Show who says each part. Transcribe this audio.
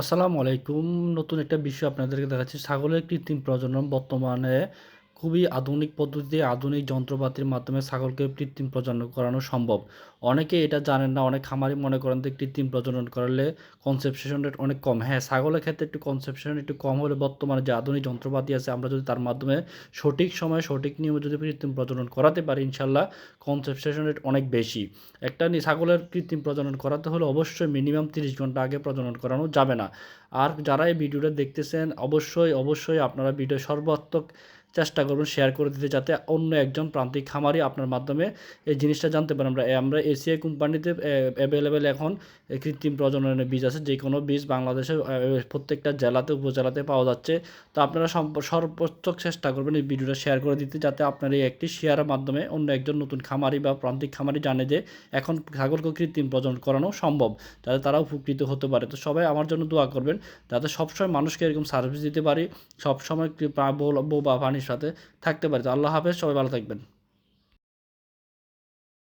Speaker 1: আসসালামু আলাইকুম। নতুন একটা বিষয় আপনাদেরকে দেখাচ্ছি। ছাগলের কৃত্রিম প্রজনন বর্তমানে খুবই আধুনিক পদ্ধতিতে আধুনিক যন্ত্রপাতির মাধ্যমে ছাগলকে কৃত্রিম প্রজনন করানো সম্ভব। অনেকে এটা জানেন না। অনেক খামারি মনে করেন যে কৃত্রিম প্রজনন করলে কনসেপশন রেট অনেক কম। হ্যাঁ, ছাগলের ক্ষেত্রে একটু কনসেপশন একটু কম হলে বর্তমানে যে আধুনিক যন্ত্রপাতি আছে আমরা যদি তার মাধ্যমে সঠিক সময়ে সঠিক নিয়মে যদি কৃত্রিম প্রজনন করাতে পারি ইনশাল্লাহ কনসেপশন রেট অনেক বেশি। একটা ছাগলের কৃত্রিম প্রজনন করাতে হলে অবশ্যই মিনিমাম ৩০ ঘণ্টা আগে প্রজনন করানো যাবে না। আর যারা এই ভিডিওটা দেখতেছেন অবশ্যই, অবশ্যই আপনারা ভিডিও সর্বাত্মক চেষ্টা করবেন শেয়ার করে দিতে যাতে অন্য একজন প্রান্তিক খামারি আপনার মাধ্যমে এই জিনিসটা জানতে পারেন। আমরা আমরা এসিআই কোম্পানিতে অ্যাভেলেবেল এখন কৃত্রিম প্রজননের বীজ আছে। যে কোনো বীজ বাংলাদেশের প্রত্যেকটা জেলাতে উপজেলাতে পাওয়া যাচ্ছে। তো আপনারা সর্বোচ্চ চেষ্টা করবেন এই ভিডিওটা শেয়ার করে দিতে যাতে আপনার এই একটি শেয়ারের মাধ্যমে অন্য একজন নতুন খামারি বা প্রান্তিক খামারি জানে যে এখন ছাগলকে কৃত্রিম প্রজনন করানো সম্ভব যাতে তারা উপকৃত হতে পারে তো সবাই আমার জন্য দোয়া করবেন যাতে সবসময় মানুষকে এরকম সার্ভিস দিতে পারি, সবসময় বলব বা পানির সাথে থাকতে পারি। তো আল্লাহ হাফেজ, সবাই ভালো থাকবেন।